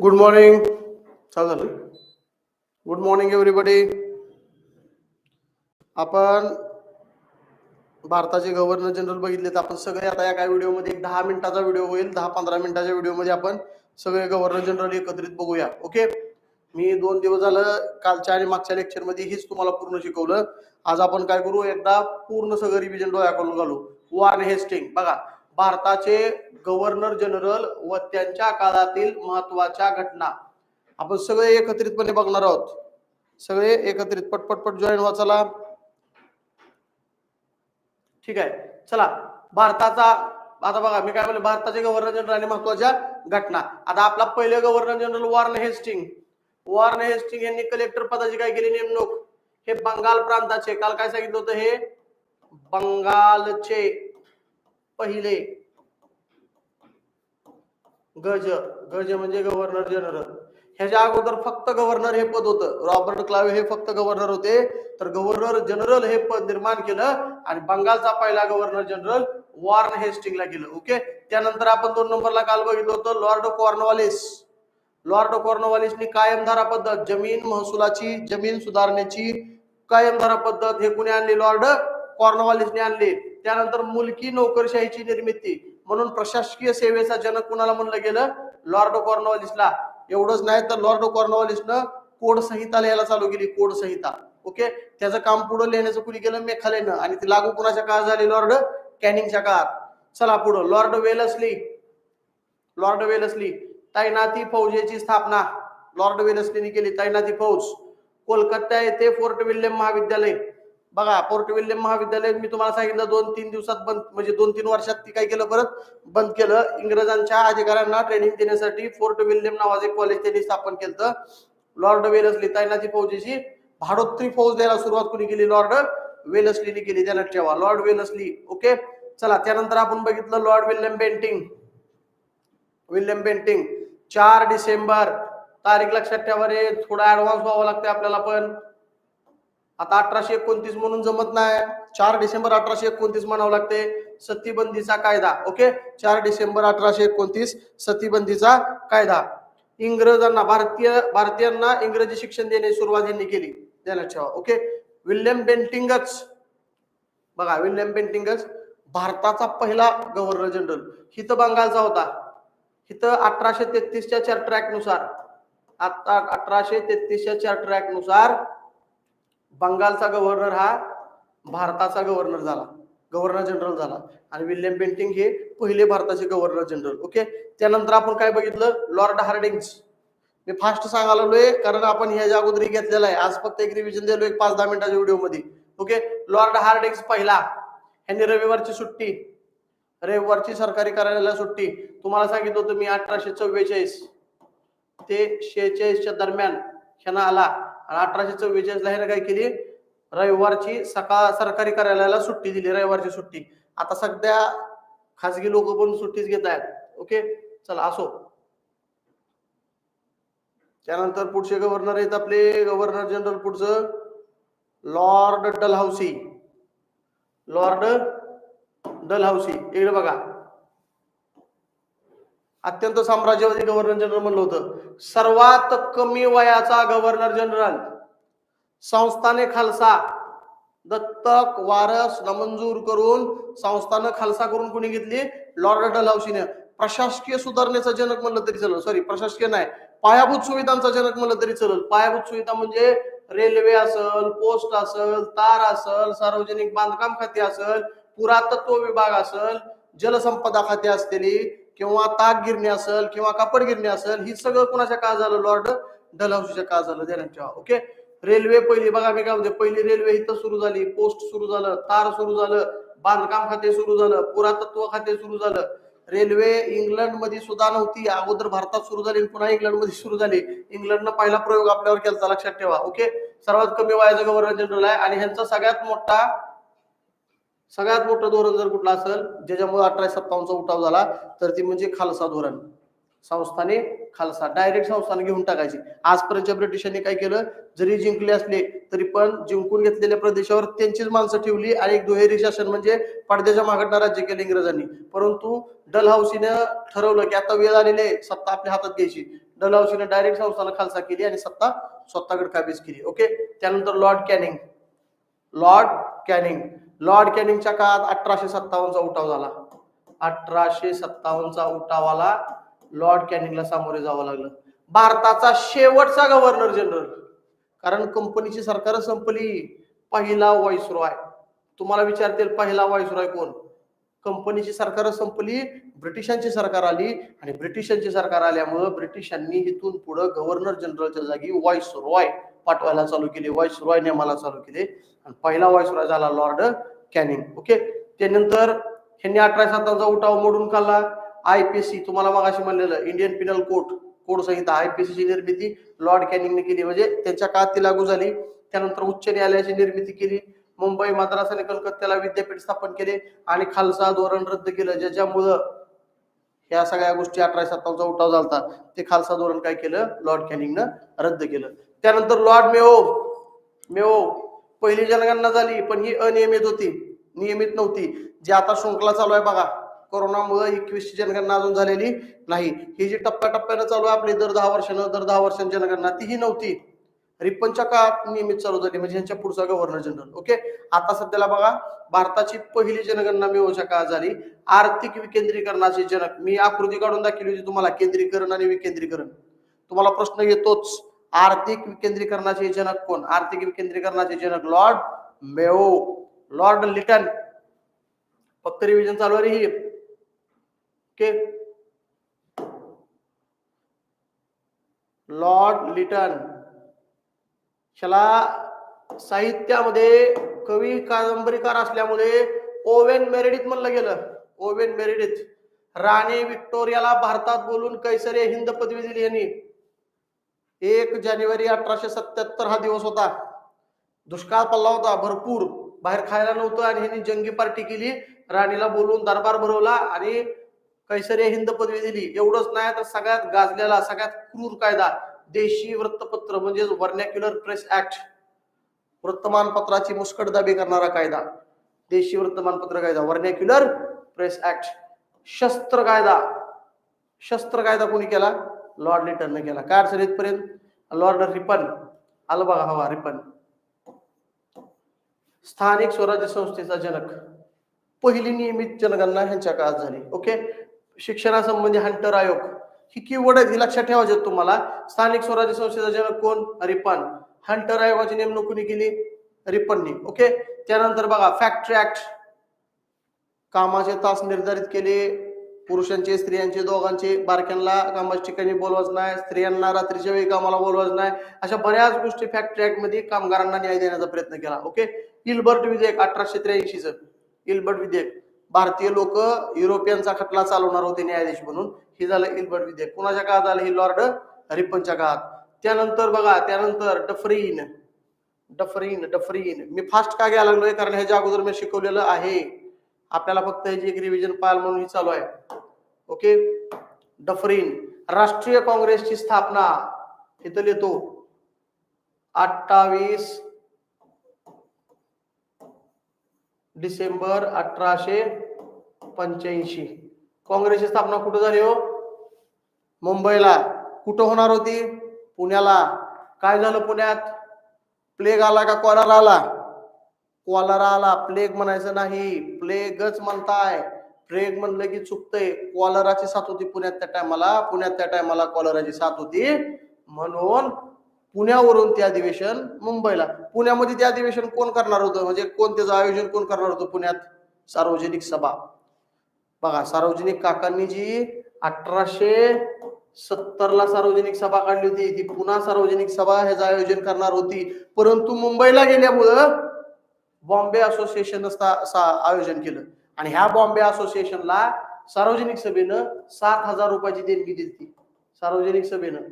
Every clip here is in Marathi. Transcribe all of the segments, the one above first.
गुड मॉर्निंग चालू झालं. गुड मॉर्निंग एव्हरीबडी आपण भारताचे गव्हर्नर जनरल बघितले तर आपण सगळे आता या काय व्हिडिओमध्ये एक दहा मिनिटाचा व्हिडिओ होईल. दहा पंधरा मिनिटाच्या व्हिडिओमध्ये आपण सगळे गव्हर्नर जनरल एकत्रित बघूया. ओके मी दोन दिवस झालं कालच्या आणि मागच्या लेक्चरमध्ये हीच तुम्हाला पूर्ण शिकवलं. आज आपण काय करू? एकदा पूर्ण सगळं रिव्हिजन डोळ्याकडून घालू. वॉर्न हेस्टिंग बघा. भारताचे गव्हर्नर जनरल व त्यांच्या काळातील महत्त्वाच्या घटना. आपण सगळे एकत्रितपणे बघणार आहोत. सगळे एकत्रित पटपटपट जॉईन जॉईन वाचाला ठीक आहे. चला. भारताचा आता बघा मी काय म्हणलं भारताचे गव्हर्नर जनरल आणि महत्त्वाच्या घटना. आता आपला पहिले governor general Warren Hastings Warren Hastings यांनी कलेक्टर पदाची काय केली नेमणूक? हे बंगाल प्रांताचे काल काय सांगितलं होतं हे? बंगालचे. पहिले. गज गज म्हणजे गव्हर्नर जनरल ह्याच्या अगोदर फक्त गव्हर्नर हे पद होतं. रॉबर्ट क्लावे हे फक्त गव्हर्नर होते. तर गव्हर्नर जनरल हे पद निर्माण केलं आणि बंगालचा पहिला गव्हर्नर जनरल वॉर्न हेस्टिंगला गेलं. ओके त्यानंतर आपण दोन नंबरला काल बघितलं होतं लॉर्ड कॉर्नवालिस. लॉर्ड कॉर्नवालिसनी कायमधारा पद्धत जमीन महसुलाची जमीन सुधारण्याची कायमधारा पद्धत हे कुणी आणली? लॉर्ड कॉर्नवालिसने आणली. त्यानंतर मुलकी नोकरशाहीची निर्मिती म्हणून प्रशासकीय सेवेचा जनक कुणाला म्हणलं गेलं? लॉर्ड कॉर्नवालिसला एवढंच नाही तर लॉर्ड कॉर्नवालिसनं कोड संहिता लिहायला चालू केली कोड संहिता. ओके त्याचं काम पुढे लिहिण्याचं कुणी केलं? मेखालेनं. आणि ती लागू कुणाच्या काळात झाली? लॉर्ड कॅनिंगच्या काळात. चला पुढं. लॉर्ड वेलसली लॉर्ड वेलसली तैनाती फौजेची स्थापना. लॉर्ड वेलसलीने केली तैनाती फौज. कोलकाता येथे फोर्ट विल्यम महाविद्यालय. बघा फोर्ट विल्यम महाविद्यालय मी तुम्हाला सांगितलं दोन तीन दिवसात बंद म्हणजे दोन तीन वर्षात ती काय केलं परत? बंद केलं. इंग्रजांच्या अधिकाऱ्यांना ट्रेनिंग देण्यासाठी फोर्ट विल्यम नावाचे कॉलेज त्यांनी स्थापन केलं लॉर्ड वेलसली तैनाती फौजेची भाडोत्री फौज द्यायला सुरुवात कोणी केली? लॉर्ड वेलसलीने केली त्याला ठेवा. लॉर्ड वेलसली ओके चला त्यानंतर आपण बघितलं lord William Bentinck. William Bentinck चार डिसेंबर तारीख लक्षात ठेवा रे थोडा ऍडव्हान्स व्हावं लागते आपल्याला पण. आता अठराशे एकोणतीस म्हणून जमत नाही. चार डिसेंबर अठराशे एकोणतीस म्हणावं लागते. सतीबंदीचा कायदा ओके? चार डिसेंबर अठराशे एकोणतीस सतीबंदीचा कायदा. इंग्रजांना भारतीय भारतीयांना इंग्रजी शिक्षण देण्याची सुरुवात यांनी केली. ध्यानात ठेवा ओके? विल्यम बेंटिंगच बघा विल्यम बेंटिंगच भारताचा पहिला गव्हर्नर जनरल. हित बंगालचा होता. इथं अठराशे तेहतीसच्या चार ट्रॅकनुसार आता अठराशे तेहतीसच्या चार ट्रॅकनुसार बंगालचा गव्हर्नर हा भारताचा गव्हर्नर झाला. गव्हर्नर जनरल झाला. आणि विल्यम बेंटिंग हे पहिले भारताचे गव्हर्नर जनरल ओके त्यानंतर आपण काय बघितलं? लॉर्ड हार्डिंग्स मी फास्ट सांगायला कारण आपण ह्या अगोदर घेतलेला आहे. आज फक्त एक रिव्हिजन दिलो एक पाच दहा मिनिटाच्या व्हिडिओमध्ये. ओके लॉर्ड हार्डिंग्स पहिला. ह्यांनी रविवारची सुट्टी. रविवारची सरकारी कार्यालयाला सुट्टी. तुम्हाला सांगितलं होतं मी अठराशे चव्वेचाळीस ते शेहेचाळीसच्या दरम्यान क्षणा आला. आणि अठराशे चव्वेचाळीस ला काय केली. रविवारची सकाळ सरकारी कार्यालयाला सुट्टी दिली रविवारची सुट्टी. आता सध्या खासगी लोक पण सुट्टीच घेत आहेत. ओके? चला असो. त्यानंतर पुढचे गव्हर्नर आहेत आपले. गव्हर्नर जनरल पुढचं लॉर्ड डलहौसी लॉर्ड डलहौसी इकडे बघा. अत्यंत साम्राज्यवादी गव्हर्नर जनरल म्हणलं होतं. सर्वात कमी वयाचा गव्हर्नर जनरल संस्थाने खालसा. दत्तक वारस नामंजूर करून संस्थानं खालसा करून कुणी घेतली? लॉर्ड डलहौसीने प्रशासकीय सुधारणेचा जनक म्हणलं तरी चालेल. सॉरी प्रशासकीय नाही. पायाभूत सुविधांचा जनक म्हणलं तरी चालेल. पायाभूत सुविधा म्हणजे रेल्वे असल पोस्ट असल तार असल सार्वजनिक बांधकाम खाते असल पुरातत्व विभाग असल जलसंपदा खाते असलेली किंवा ताक गिरणी असेल किंवा कापड गिरणी असेल ही सगळं कुणाच्या काळ झालं लॉर्ड डलहौसीच्या काळ झालं देण्याच्या. ओके? रेल्वे पहिली बघा मी काय म्हणते पहिली रेल्वे इथं सुरू झाली पोस्ट सुरू झालं तार सुरू झालं बांधकाम खाते सुरू झालं पुरातत्व खाते सुरू झालं. रेल्वे इंग्लंडमध्ये सुद्धा नव्हती अगोदर भारतात सुरू झाली आणि पुन्हा इंग्लंडमध्ये सुरू झाली. इंग्लंडनं पहिला प्रयोग आपल्यावर केला लक्षात ठेवा. ओके? सर्वात कमी वयाचा गव्हर्नर जनरल आहे आणि ह्यांचा सगळ्यात मोठा सगळ्यात मोठं धोरण जर कुठलं असेल ज्याच्यामुळे अठराशे सत्तावन्नचा उठाव झाला तर ती म्हणजे खालसा धोरण. संस्थाने खालसा डायरेक्ट संस्थाने घेऊन टाकायची. आजपर्यंतच्या ब्रिटिशांनी काय केलं? जरी जिंकले असले तरी पण जिंकून घेतलेल्या प्रदेशावर त्यांचीच माणसं ठेवली आणि एक दुहेरी शासन म्हणजे पडद्याच्या मागडनं राज्य केलं इंग्रजांनी. परंतु डलहौसीनं ठरवलं की आता वेळ आलेली आहे सत्ता आपल्या हातात घ्यायची. डलहौसीने डायरेक्ट संस्थानं खालसा केली आणि सत्ता स्वतःकडे काबीज केली. ओके? त्यानंतर lord Canning. Lord Canning. Lord कॅनिंगच्या काळात अठराशे सत्तावन्नचा उठाव झाला. अठराशे सत्तावन्नचा उठावाला लॉर्ड कॅनिंगला सामोरे जावं लागलं. भारताचा शेवटचा गव्हर्नर जनरल कारण कंपनीची सरकार संपली. पहिला व्हाईसरॉय तुम्हाला विचारतील पहिला व्हाईसरॉय कोण? कंपनीची सरकार संपली ब्रिटिशांची सरकार आली आणि ब्रिटिशांची सरकार आल्यामुळं ब्रिटिशांनी इथून पुढे गव्हर्नर जनरलच्या जागी व्हॉइस रॉय पाठवायला चालू केले. व्हॉइस रॉय नेमाला चालू केले. आणि पहिला व्हॉइस रॉय झाला लॉर्ड कॅनिंग ओके त्यानंतर ह्यांनी अठराशे सातांचा उठाव मोडून काढला. आयपीसी तुम्हाला मगाशी म्हणलेलं इंडियन पिनल कोड कोड संहिता आयपीसी ची निर्मिती लॉर्ड कॅनिंगने केली. म्हणजे त्यांच्या काळात ती लागू झाली. त्यानंतर उच्च न्यायालयाची निर्मिती केली. मुंबई मद्रास आणि कलकत्त्याला विद्यापीठ स्थापन केले आणि खालसा धोरण रद्द केलं ज्याच्यामुळं ह्या सगळ्या गोष्टी अठराशे सत्तावन्नचा उठाव झाला ते खालसा धोरण काय केलं? लॉर्ड कॅनिंगनं रद्द केलं. त्यानंतर लॉर्ड मेओ मेओ पहिली जनगणना झाली पण ही अनियमित होती नियमित नव्हती. जी आता शृंखला चालू आहे बघा कोरोनामुळे एकवीसची जनगणना अजून झालेली नाही. ही जी टप्प्याटप्प्यानं चालू आहे आपली दर दहा वर्षानं दर दहा वर्षांची जनगणना तीही नव्हती. रिपनच्या काळात नियमित चालू झाली म्हणजे यांच्या पुढचा गव्हर्नर जनरल ओके आता सध्याला बघा भारताची पहिली जनगणना मिळवच्या काळात झाली. आर्थिक विकेंद्रीकरणाचे जनक मी आकृती काढून दाखवली होती तुम्हाला केंद्रीकरण आणि विकेंद्रीकरण. तुम्हाला प्रश्न येतोच. आर्थिक विकेंद्रीकरणाचे जनक कोण? आर्थिक विकेंद्रीकरणाचे जनक लॉर्ड मेओ. Lord Lytton. फक्त रिव्हिजन चालू आहे ही. ओके. Lord Lytton. ह्याला साहित्यामध्ये कवी कादंबरीकार असल्यामुळे ओवेन मेरेडित म्हणलं गेलं. ओवेन मेरेडित राणी विक्टोरियाला भारतात बोलून कैसरे हिंद पदवी दिली यांनी. एक जानेवारी अठराशे सत्याहत्तर हा दिवस होता. दुष्काळ पडला होता भरपूर. बाहेर खायला नव्हतं आणि ह्यांनी जंगी पार्टी केली. राणीला बोलून दरबार भरवला आणि कैसरे हिंद पदवी दिली. एवढंच नाही तर सगळ्यात गाजलेला सगळ्यात क्रूर कायदा देशी वृत्तपत्र म्हणजेच वर्नॅक्युलर प्रेस ऍक्ट वृत्तमानपत्राची मुस्कटदाबी करणारा कायदा. देशी वृत्तमानपत्र कायदा वर्नॅक्युलर प्रेस ऍक्ट शस्त्र कायदा. शस्त्र कायदा कोणी केला? लॉर्ड लिटनने केला. काय अडचण इथपर्यंत लॉर्ड रिपन आलं बघा हवा रिपन स्थानिक स्वराज्य संस्थेचा जनक. पहिली नियमित जनगणना ह्यांच्या काळात झाली. ओके शिक्षणासंबंधी हंटर आयोग. ही कीवर्ड आहेत ही लक्षात ठेवायचे आहेत तुम्हाला. स्थानिक स्वराज्य संस्थेचा जनक कोण? रिपन हंटर आयोगाची नेमणूक कोणी केली? रिपननी ओके त्यानंतर बघा फॅक्टरी ऍक्ट कामाचे तास निर्धारित केले. पुरुषांचे स्त्रियांचे दोघांचे बारक्यांना कामाच्या ठिकाणी बोलवायचं नाही स्त्रियांना रात्रीच्या वेळी कामाला बोलवायचं नाही. अशा बऱ्याच गोष्टी फॅक्टरी ऍक्टमध्ये कामगारांना न्याय देण्याचा प्रयत्न केला. ओके इल्बर्ट विधेयक अठराशे त्र्याऐंशीच. इल्बर्ट विधेयक. भारतीय लोक युरोपियनचा खटला चालवणार होते न्यायाधीश म्हणून. हे झालं इल्बर्ट विधेयक. कुणाच्या काळात आलं हे लॉर्ड रिपनच्या काळात. त्यानंतर बघा त्यानंतर डफरीन डफरीन डफरीन मी फास्ट का घ्यायला लागलोय? कारण ह्याच्या अगोदर मी शिकवलेलं आहे. आपल्याला फक्त याची एक रिव्हिजन पाल म्हणून ही चालू आहे. ओके डफरीन राष्ट्रीय काँग्रेसची स्थापना. इथं लिहितो. अठ्ठावीस डिसेंबर अठराशे पंच्याऐंशी. काँग्रेसची स्थापना कुठं झाली हो? मुंबईला. कुठं होणार होती? पुण्याला. काय झालं पुण्यात? प्लेग आला का कॉलर आला? कॉलरा आला प्लेग म्हणायचं नाही. प्लेगच म्हणताय. प्लेग म्हणलं की चुकतंय. कॉलराची साथ होती पुण्यात त्या टायमाला पुण्यात त्या टायमाला कॉलराची साथ होती. म्हणून पुण्यावरून ते अधिवेशन मुंबईला. पुण्यामध्ये ते अधिवेशन कोण करणार होतं? म्हणजे कोण त्याचं आयोजन कोण करणार होतं पुण्यात? सार्वजनिक सभा. बघा सार्वजनिक काकांनी जी अठराशे सत्तरला सार्वजनिक सभा काढली होती ती पुन्हा सार्वजनिक सभा ह्याचं आयोजन करणार होती. परंतु मुंबईला गेल्यामुळं बॉम्बे असोसिएशन आयोजन केलं. आणि ह्या बॉम्बे असोसिएशनला सार्वजनिक सभेनं सात हजार रुपयाची देणगी दिली सार्वजनिक सभेनं.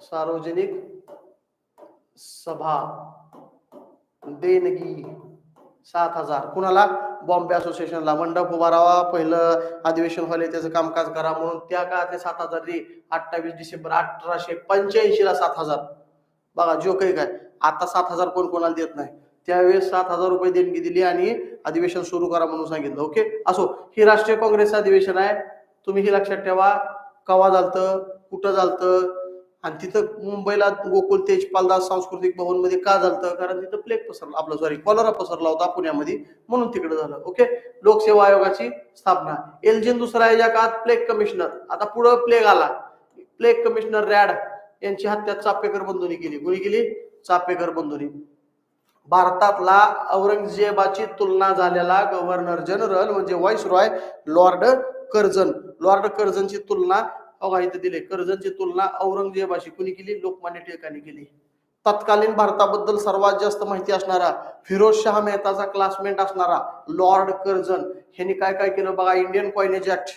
सार्वजनिक सभा देणगी सात हजार. कुणाला? बॉम्बे असोसिएशनला. मंडप उभारावा पहिलं अधिवेशन व्हायला त्याचं कामकाज करा म्हणून. त्या काळातले सात हजार अठ्ठावीस डिसेंबर अठराशे पंच्याऐंशी ला सात हजार. बघा जो काही काय? आता सात हजार कोण कोणाला देत नाही. त्यावेळेस सात हजार रुपये देणगी दिली आणि अधिवेशन सुरू करा म्हणून सांगितलं. ओके असो ही राष्ट्रीय काँग्रेसचं अधिवेशन आहे. तुम्ही हे लक्षात ठेवा. कवा झालतं? कुठं झालतं? आणि तिथं मुंबईला गोकुल तेजपालदास सांस्कृतिक भवनमध्ये का झालतं? कारण तिथं प्लेग पसरला आपलं सॉरी कॉलरा पसरला होता पुण्यामध्ये. म्हणून तिकडे झालं. ओके लोकसेवा आयोगाची स्थापना. एलजीन दुसरा ज्या काळात प्लेग कमिशनर आता पुढं प्लेग आला. प्लेग कमिशनर रॅड यांची हत्या चापेकर बंधूंनी केली. कोणी केली? चापेकर बंधुनी भारतातला औरंगजेबाची तुलना झालेला गव्हर्नर जनरल म्हणजे viceroy Lord Curzon. Lord कर्जनची तुलना अहो इथे दिले. कर्जनची तुलना औरंगजेबाशी कुणी केली? लोकमान्य टिळकांनी केली. तत्कालीन भारताबद्दल सर्वात जास्त माहिती असणारा फिरोज शहा मेहताचा क्लासमेट असणारा लॉर्ड कर्जन ह्यांनी काय काय केलं बघा? इंडियन कॉइनेज ऍक्ट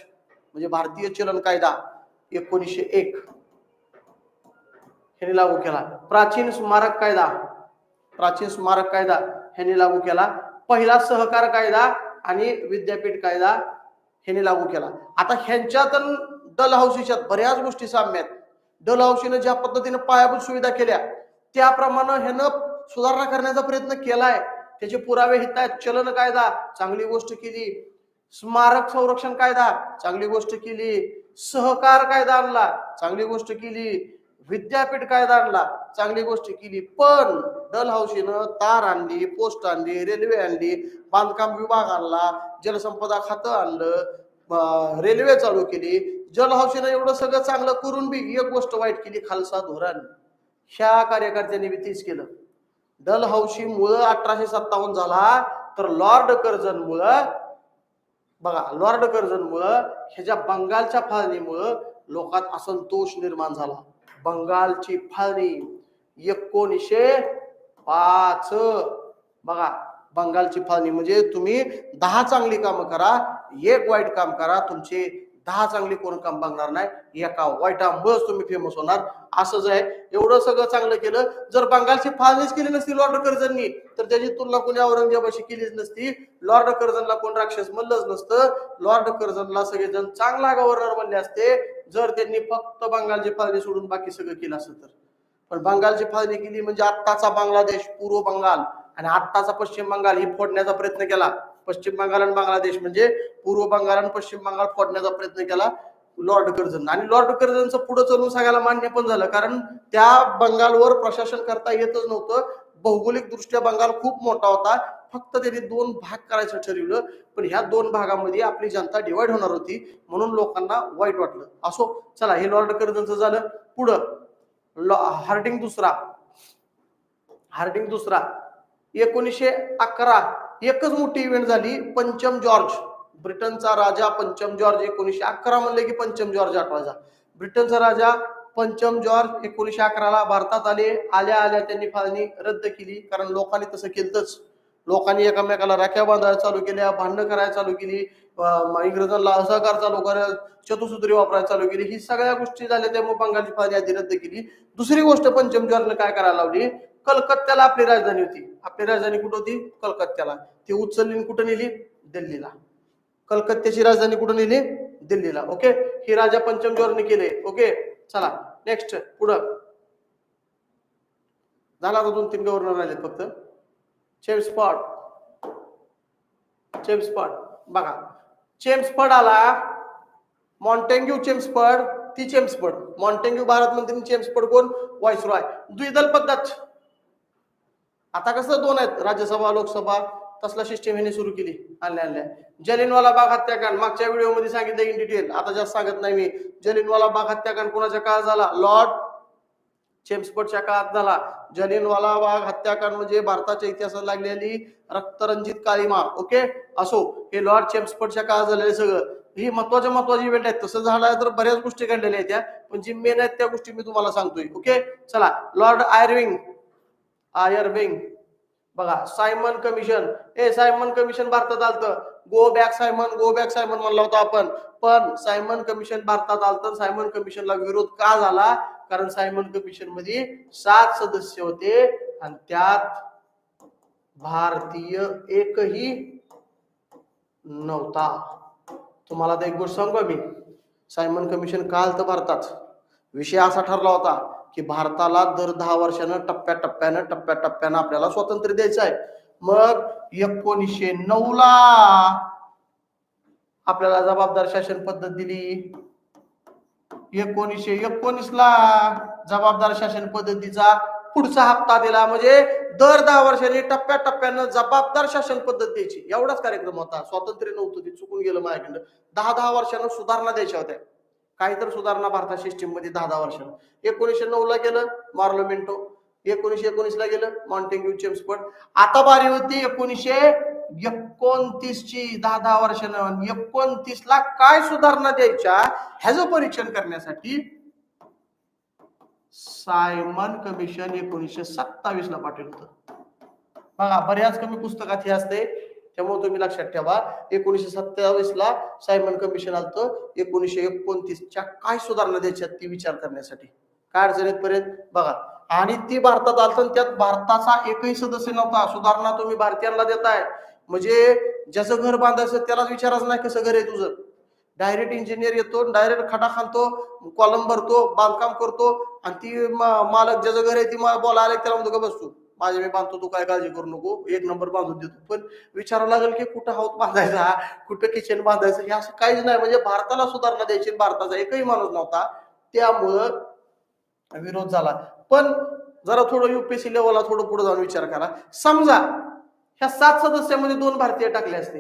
म्हणजे भारतीय चलन कायदा एकोणीसशे एक. ह्यांनी लागू केला. प्राचीन स्मारक कायदा. प्राचीन स्मारक कायदा ह्यांनी लागू केला. पहिला सहकार कायदा आणि विद्यापीठ कायदा ह्यांनी लागू केला. आता ह्यांच्यात अन डलहौसीच्यात बऱ्याच गोष्टी साम्य आहेत. ज्या पद्धतीने पायाभूत सुविधा केल्या त्याप्रमाणे ह्यानं सुधारणा करण्याचा प्रयत्न केलाय. त्याचे पुरावे हित आहेत. चलन कायदा चांगली गोष्ट केली. स्मारक संरक्षण कायदा चांगली गोष्ट केली. सहकार कायदा आणला चांगली गोष्ट केली. विद्यापीठ कायदा आणला चांगली गोष्ट केली पण डलहौसीनं तार आणली पोस्ट आणली रेल्वे आणली बांधकाम विभाग आणला जलसंपदा खातं आणलं रेल्वे चालू केली. जलहौसीनं एवढं सगळं चांगलं करून बी एक गोष्ट वाईट केली खालसा धोरण. ह्या कार्यकर्त्यांनी बी तीच केलं. डलहौसी मुळे अठराशे सत्तावन्न झाला तर लॉर्ड कर्जन मुळे बघा लॉर्ड कर्जन मुळे ह्याच्या बंगालच्या फाळणीमुळं लोकात असंतोष निर्माण झाला. बंगालची फाळणी एकोणीसशे पाच. बघा बंगालची फाळणी म्हणजे तुम्ही दहा चांगली कामं करा एक वाईट काम करा तुमचे दहा चांगली कोण काम बघणार नाही? एका वाईटामुळेच तुम्ही फेमस होणार. असंच आहे एवढं सगळं चांगलं केलं जर बंगालची फाळणीच केली नसती लॉर्ड कर्जननी तर त्याची तुलना कोणी औरंगजेबाशी केलीच नसती. लॉर्ड कर्जनला कोण राक्षस म्हणलंच नसतं. लॉर्ड कर्जनला सगळेजण चांगला गव्हर्नर म्हणले असते. जर त्यांनी फक्त बंगालची फाळणी सोडून बाकी सगळं केलं असतं तर. पण बंगालची फाळणी केली म्हणजे आत्ताचा बांगलादेश पूर्व बंगाल आणि आत्ताचा पश्चिम बंगाल ही फोडण्याचा प्रयत्न केला. पश्चिम बंगाल आणि बांगलादेश म्हणजे पूर्व बंगाल आणि पश्चिम बंगाल फोडण्याचा प्रयत्न केला लॉर्ड कर्जन आणि लॉर्ड कर्जनचं पुढे चालून सांगायला मान्य पण झालं कारण त्या बंगालवर प्रशासन करता येतच नव्हतं. भौगोलिक दृष्ट्या बंगाल खूप मोठा होता. फक्त त्यांनी दोन भाग करायचं ठरवलं. पण ह्या दोन भागामध्ये आपली जनता डिवाइड होणार होती. म्हणून लोकांना वाईट वाटलं. असो चला हे लॉर्ड कर्जनचं झालं. पुढं लॉ हार्डिंग दुसरा. हार्डिंग दुसरा. एकोणीसशे अकरा. एकच मोठी इव्हेंट झाली पंचम जॉर्ज. ब्रिटनचा राजा पंचम जॉर्ज एकोणीसशे अकरा म्हणले की पंचम जॉर्ज आठवायचा. ब्रिटनचा राजा पंचम जॉर्ज एकोणीसशे अकराला भारतात आले. आल्या आल्या त्यांनी फाळणी रद्द केली. कारण लोकांनी तसं केलंच लोकांनी एकमेकाला राख्या बांधायला चालू केल्या भांडणं करायला चालू केली इंग्रजांना असहकार चालू करायला चतुसूत्री वापरायला चालू केली. ही सगळ्या गोष्टी झाल्या त्यामुळे बंगालची फाळणी आधी रद्द केली. दुसरी गोष्ट पंचम जॉर्जनं काय करायला लावली? कलकत्त्याला आपली राजधानी होती. आपली राजधानी कुठं होती? कलकत्त्याला. ती उचलली कुठं नेली? दिल्लीला. कलकत्त्याची राजधानी कुठं नेली? दिल्लीला. ओके? ही राजा पंचम जॉर्जने केले ओके? चला नेक्स्ट पुढं. झाला आता दोन तीन गव्हर्नर राहिलेत फक्त. चेम्सफर्ड चेम्सफर्ड बघा चेम्सफर्ड आला. मॉन्टेग्यू चेम्सफर्ड ती चेम्सफर्ड मॉन्टेंग्यू भारत मंत्री चेम्सफर्ड कोण? व्हाईस रॉय द्विदल पद्धत. आता कसं दोन आहेत? राज्यसभा लोकसभा. तसला सिस्टीम ह्याने सुरू केली. आणल्या आणल्या. जलिनवाला बाग हत्याकांड मागच्या व्हिडिओमध्ये सांगितलं इन डिटेल आता जास्त सांगत नाही मी. जलिनवाला बाग हत्याकांड कोणाच्या काळात झाला? लॉर्ड चेम्सफर्डच्या काळात झाला. जलिनवाला बाग हत्याकांड म्हणजे भारताच्या इतिहासात लागलेली रक्तरंजित काळीमा ओके असो हे लॉर्ड चेम्सफर्डच्या काळात झालेले सगळं. ही महत्त्वाच्या महत्वाची इव्हेंट आहेत. तसं झालं तर बऱ्याच गोष्टी घडलेल्या आहेत त्या. पण जी मेन आहेत त्या गोष्टी मी तुम्हाला सांगतोय. ओके चला लॉर्ड आयरविंग आयरविंग बघा सायमन कमिशन ए सायमन कमिशन भारतात आलतं. Go back Simon go back Simon म्हणलं होता आपण. पण सायमन कमिशन भारतात आलतं सायमन कमिशनला विरोध का झाला? कारण सायमन कमिशनमध्ये सात सदस्य होते आणि त्यात भारतीय एकही नव्हता. तुम्हाला तर एक गोष्ट सांगू मी? सायमन कमिशन का आलतं भारतात? विषय असा ठरला होता की भारताला दर दहा वर्षानं टप्प्याटप्प्यानं टप्प्याटप्प्यानं आपल्याला स्वातंत्र्य द्यायचं आहे. मग एकोणीसशे नऊ ला आपल्याला जबाबदार शासन पद्धत दिली. एकोणीसशे एकोणीस ला जबाबदार शासन पद्धतीचा पुढचा हप्ता दिला. म्हणजे दर दहा वर्षांनी टप्प्याटप्प्यानं जबाबदार शासन पद्धत द्यायची. एवढाच कार्यक्रम होता. स्वातंत्र्य नव्हतं ते चुकून गेलं माझ्याकडं दहा दहा वर्षानं सुधारणा द्यायच्या होत्या. काही तर सुधारणा भारतात सिस्टीममध्ये दहा दहा वर्षात एकोणीसशे नऊ ला गेलं मार्लो मिंटो. एकोणीसशे एकोणीस ला गेलं माउंटेंग्यू चेम्सफर्ड आता बारी होती एकोणीसशे एकोणतीस ची दहा दहा वर्षानं. एकोणतीस ला काय सुधारणा द्यायच्या ह्याचं परीक्षण करण्यासाठी सायमन कमिशन एकोणीसशे सत्तावीस ला पाठवलं होतं. बघा बऱ्याच कमी पुस्तकात हे असते त्यामुळे तुम्ही लक्षात ठेवा एकोणीसशे सत्तावीस ला सायमन कमिशन आलतं. एकोणीसशे एकोणतीसच्या काय सुधारणा द्यायच्या ती विचार करण्यासाठी? काय अडचणीत पर्यंत? बघा. आणि ती भारतात आलतं त्यात भारताचा एकही सदस्य नव्हता. सुधारणा तुम्ही भारतीयांना देताय. म्हणजे ज्याचं घर बांधायचं त्यालाच विचारच नाही कसं घर आहे तुझं. डायरेक्ट इंजिनियर येतो डायरेक्ट खडा खाणतो कॉलम भरतो बांधकाम करतो आणि ती मालक ज्याचं घर आहे ती बोलायला आले त्याला म्हणतो का बसतो माझे मी बांधतो तू काय काळजी करू नको. एक नंबर बांधून देतो. पण विचारावं लागेल की कुठं हाऊत बांधायचा कुठं किचन बांधायचं हे असं काहीच नाही. म्हणजे भारताला सुधारणा द्यायची भारताचा एकही माणूस नव्हता. त्यामुळं विरोध झाला. पण जरा थोडं युपीएससी लेवलला थोडं पुढे जाऊन विचार करा. समजा ह्या सात सदस्यामध्ये दोन भारतीय टाकले असते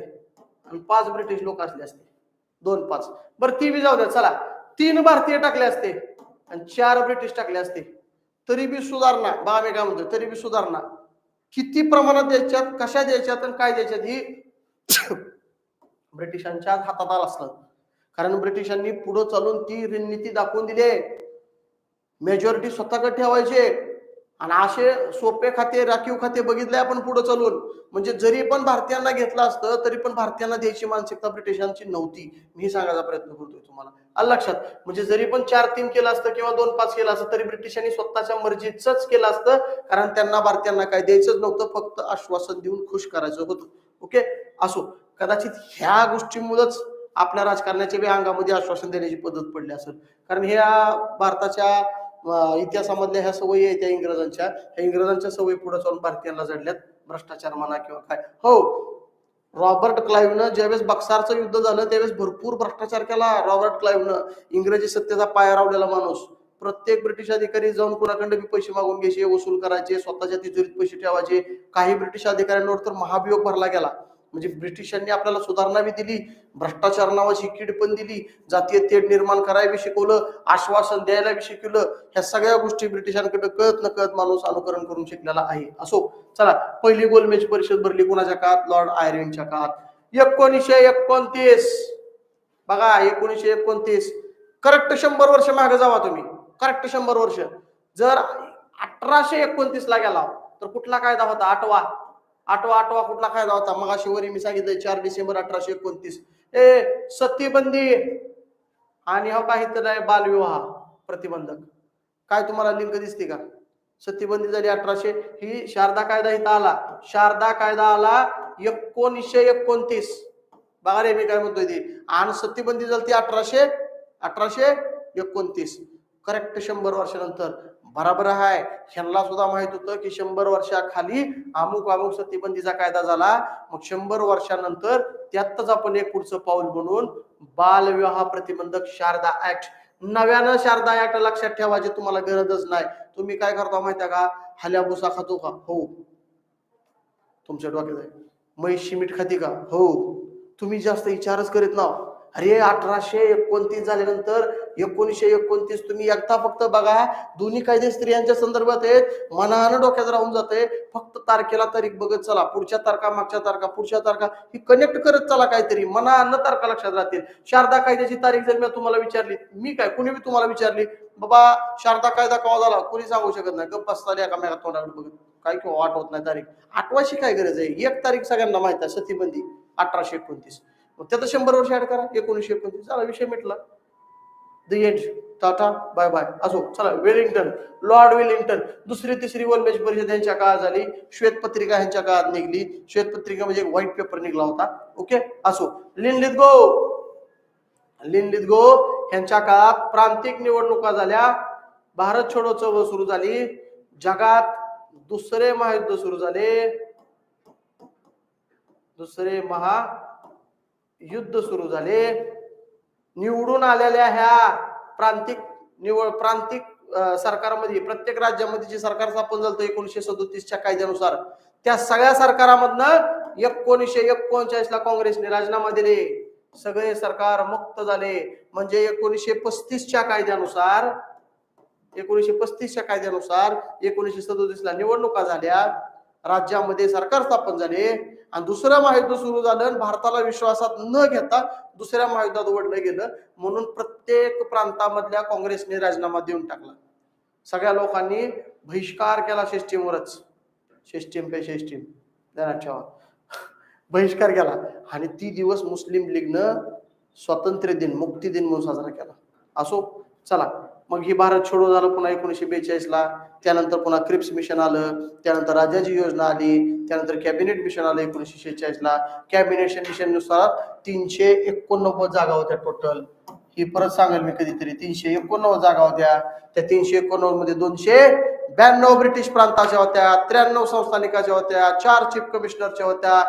आणि पाच ब्रिटिश लोक असले असते. दोन पाच. बरं ती बी जाऊ द्या. चला. तीन भारतीय टाकले असते आणि चार ब्रिटिश टाकले असते. तरी बी सुधारणा बा तरीबी काय म्हणतो तरी बी सुधारणा. किती प्रमाणात द्यायच्यात कशा द्यायच्यात आणि काय द्यायच्यात ही ब्रिटिशांच्या हातात आलं असलं. कारण ब्रिटिशांनी पुढे चालून ती रणनीती दाखवून दिली आहे. मेजॉरिटी स्वतःकडे ठेवायचे. आणि असे सोपे खाते राखीव खाते बघितले आपण पुढे चालून. म्हणजे जरी पण भारतीयांना घेतलं असतं तरी पण भारतीयांना द्यायची मानसिकता ब्रिटिशांची नव्हती. मी सांगायचा प्रयत्न करतोय तुम्हाला. आलं लक्षात म्हणजे जरी पण चार तीन केलं असतं किंवा दोन पाच केलं असतं तरी ब्रिटिशांनी स्वतःच्या मर्जीचंच केलं असतं कारण त्यांना भारतीयांना काय द्यायचंच नव्हतं फक्त आश्वासन देऊन खुश करायचं होतं. ओके? असो. कदाचित ह्या गोष्टीमुळेच आपल्या राजकारणाच्या बी अंगामध्ये आश्वासन देण्याची पद्धत पडली असेल. कारण ह्या भारताच्या इतिहासामधल्या ह्या सवयी आहेत त्या इंग्रजांच्या. ह्या इंग्रजांच्या सवयी पुढे चालून भारतीयांना जडल्यात. भ्रष्टाचार म्हणा किंवा काय. हो रॉबर्ट क्लाईव्हनं ज्यावेळेस बक्सारचं युद्ध झालं त्यावेळेस भरपूर भ्रष्टाचार केला रॉबर्ट क्लाईव्हनं इंग्रजी सत्तेचा पाया रावलेला माणूस. प्रत्येक ब्रिटिश अधिकारी जाऊन कुणाकडे बी पैसे मागून घ्यायचे वसूल करायचे स्वतःच्या तिजोरीत पैसे ठेवायचे. काही ब्रिटिश अधिकाऱ्यांवर तर महाभियोग भरला गेला. म्हणजे ब्रिटिशांनी आपल्याला सुधारणा बी दिली भ्रष्टाचार नावाची कीड पण दिली जातीय तेढ निर्माण करायला बी शिकवलं आश्वासन द्यायला बी शिकवलं. ह्या सगळ्या गोष्टी ब्रिटिशांकडे कळत न कळत माणूस अनुकरण करून शिकलेला आहे. असो चला पहिली गोलमेज परिषद भरली कोणाच्या काळात? लॉर्ड आयर्विनच्या काळात. एकोणीसशे एकोणतीस. बघा एकोणीसशे एकोणतीस. करेक्ट शंभर वर्ष मागे जावा तुम्ही. करेक्ट शंभर वर्ष. जर अठराशे एकोणतीस ला गेला तर कुठला कायदा होता? आठवा. आठवा आठवा कुठला कायदा होता? मग वरी मी सांगितलं चार डिसेंबर अठराशे एकोणतीस. ए सतीबंदी आणि हा काही तर आहे बालविवाह प्रतिबंधक. काय तुम्हाला लिंक दिसते का? सतीबंदी झाली अठराशे. ही शारदा कायदा इथं आला. शारदा कायदा आला एकोणीसशे एकोणतीस. बघा रे मी काय म्हणतोय ती. आणि सतीबंदी झाली ती अठराशे अठराशे एकोणतीस. करेक्ट शंभर वर्षानंतर. बराबर आहे. ह्यांना सुद्धा माहीत होतं की शंभर वर्षाखाली अमुक अमुक सतीबंदीचा कायदा झाला. मग शंभर वर्षानंतर त्यातच आपण एक पुढचं पाऊल म्हणून बालविवाह प्रतिबंधक शारदा ऍक्ट नव्यानं शारदा ऍक्ट लक्षात ठेवायची तुम्हाला गरजच नाही. तुम्ही काय करता माहिती का? हल्याभुसा खातो का? हो. तुमच्या डोक्यात आहे. म्हैशी मीठ खाती का? हो. तुम्ही जास्त विचारच करीत ना अरे अठराशे एकोणतीस झाल्यानंतर एकोणीसशे एकोणतीस तुम्ही एकदा फक्त बघा दोन्ही कायदे स्त्रियांच्या संदर्भात आहेत. मनानं डोक्यात राहून जाते फक्त तारखेला तारीख बघत चला. पुढच्या तारखा मागच्या तारखा पुढच्या तारखा ही कनेक्ट करत चला काहीतरी. मनानं तारखा लक्षात राहतील. शारदा कायद्याची तारीख जर मी तुम्हाला विचारली मी काय? कुणी बी तुम्हाला विचारली बाबा शारदा कायदा कवा झाला? कोणी सांगू शकत नाही. गप्प बसताली एकामेका तोंडाकडे बघत काय किंवा आठवत नाही तारीख. आठवाशी काय गरज आहे? एक तारीख सगळ्यांना माहीत आहे. सतीबंदी अठराशे एकोणतीस. मग त्याचं शंभर वर्ष ऍड करा. एकोणीसशे एकोणतीस. चला विषय मिटला. The end tata bye bye असो चला वेलिंग्टन लॉर्ड वेलिंग्टन दुसरी तिसरी वर्ल्ड परिषद यांच्या काळात झाली. श्वेतपत्रिका यांच्या काळात निघली. श्वेतपत्रिका म्हणजे व्हाईट पेपर निघला होता. ओके असो. लिनलित गो! लिनलित गो! ह्यांच्या काळात प्रांतिक निवडणुका झाल्या. भारत छोडो चळवळ सुरू झाली. जगात दुसरे महायुद्ध सुरू झाले. दुसरे महायुद्ध सुरू झाले. निवडून आलेल्या ह्या प्रांतिक निवड प्रांतिक सरकारमध्ये प्रत्येक राज्यामध्ये जे सरकार स्थापन झालं एकोणीशे सदोतीसच्या कायद्यानुसार त्या सगळ्या सरकारामधनं एकोणीसशे एकोणचाळीस ला काँग्रेसने राजीनामा दिले. सगळे सरकार मुक्त झाले. म्हणजे एकोणीसशे पस्तीसच्या कायद्यानुसार एकोणीसशे पस्तीसच्या कायद्यानुसार एकोणीसशे सदोतीस ला निवडणुका झाल्या. राज्यामध्ये सरकार स्थापन झाले. आणि दुसरं महायुद्ध सुरू झालं आणि भारताला विश्वासात न घेता दुसऱ्या महायुद्धात ओढलं गेलं. म्हणून प्रत्येक प्रांतामधल्या काँग्रेसने राजीनामा देऊन टाकला. सगळ्या लोकांनी बहिष्कार केला सिस्टीमवरच सिस्टीम पे सिस्टीम ध्यानात ठेवा. बहिष्कार केला. आणि ती दिवस मुस्लिम लीगनं स्वातंत्र्य दिन मुक्ती दिन म्हणून साजरा केला. असो चला. मग ही भारत छोडो झालं पुन्हा एकोणीसशे बेचाळीस ला. त्यानंतर पुन्हा क्रिप्स मिशन आलं. त्यानंतर राजाजी योजना आली. त्यानंतर कॅबिनेट मिशन आलं एकोणीसशे शेहेचाळीस ला. कॅबिनेट मिशननुसार तीनशे एकोणनव्वद जागा होत्या टोटल ही परत सांगेल मी कधीतरी. तीनशे एकोणनव्वद जागा होत्या. त्या तीनशे एकोणनव्वदमध्ये दोनशे ब्याण्णव ब्रिटिश प्रांताच्या होत्या. त्र्याण्णव संस्थानिकाच्या होत्या. चार चीफ कमिशनरच्या होत्या.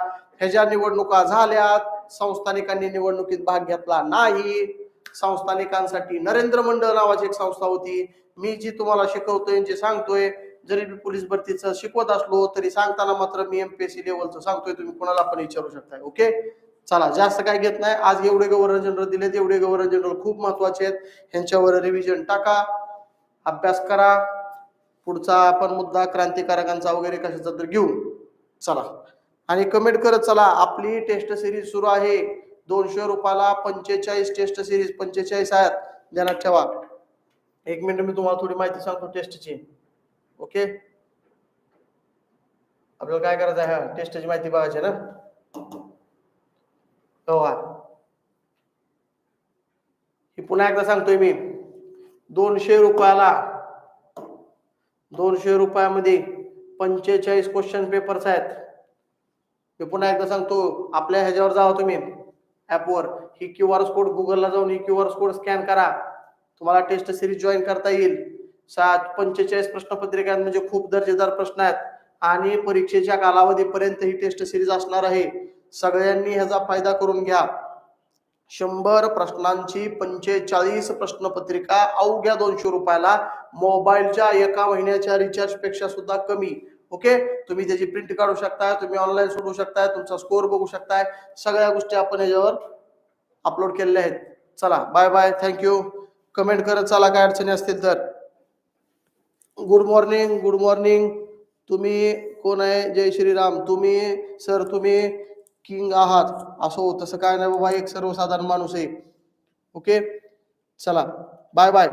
ह्याच्या निवडणुका झाल्या संस्थानिकांनी निवडणुकीत भाग घेतला नाही. संस्थानिकांसाठी. नरेंद्र मंडळ नावाची एक संस्था होती. मी जी तुम्हाला शिकवतोय जे सांगतोय जरी मी पोलीस भरतीचं शिकवत असलो तरी सांगताना मात्र मी एमपीएससी लेवलचं सांगतोय तुम्ही कोणाला पण विचारू शकताय. ओके चला जास्त काय घेत नाही. आज एवढे गव्हर्नर जनरल दिलेत एवढे गव्हर्नर जनरल खूप महत्त्वाचे आहेत. ह्यांच्यावर रिव्हिजन टाका. अभ्यास करा. पुढचा आपण मुद्दा क्रांतिकारकांचा वगैरे कशाचा तर घेऊ. चला. आणि कमेंट करत चला. आपली टेस्ट सिरीज सुरू आहे. दोनशे रुपयाला पंचेचाळीस टेस्ट सिरीज पंचेचाळीस आहेत. ध्यानात ठेवा. एक मिनिट मी तुम्हाला थोडी माहिती सांगतो टेस्टची ओके आपल्याला काय करायचं आहे? हा टेस्टची माहिती बघायची आहे ना? हो ही पुन्हा एकदा सांगतोय मी. दोनशे रुपयाला दोनशे रुपयामध्ये पंचेचाळीस क्वेश्चन पेपर्स आहेत. मी पुन्हा एकदा सांगतो आपल्या ह्याच्यावर जावा तुम्ही. ऍपवर ही क्यू आर कोड गुगलला जाऊन ही क्यू आर कोड स्कॅन करा. तुम्हाला टेस्ट सिरीज जॉईन करता येईल. सात पंचेचाळीस प्रश्नपत्रिका म्हणजे खूप दर्जेदार प्रश्न आहेत. आणि परीक्षेच्या कालावधीपर्यंत ही टेस्ट सिरीज असणार आहे. सगळ्यांनी ह्याचा फायदा करून घ्या. शंभर प्रश्नांची पंचेचाळीस प्रश्नपत्रिका अवघ्या दोनशे रुपयाला मोबाईलच्या एका महिन्याच्या रिचार्जपेक्षा सुद्धा कमी. ओके तुम्ही त्याची प्रिंट काढू शकताय तुम्ही ऑनलाईन सोडवू शकताय तुमचा स्कोअर बघू शकताय. सगळ्या गोष्टी आपण याच्यावर अपलोड केलेल्या आहेत. चला बाय बाय थँक्यू कमेंट करत चला काय अडचणी असतील तर. गुड मॉर्निंग गुड मॉर्निंग तुम्ही कोण आहे? जय श्रीराम. तुम्ही सर तुम्ही किंग आहात. असं हो तसं काय नाही बाबा एक सर्वसाधारण माणूस आहे. ओके चला बाय बाय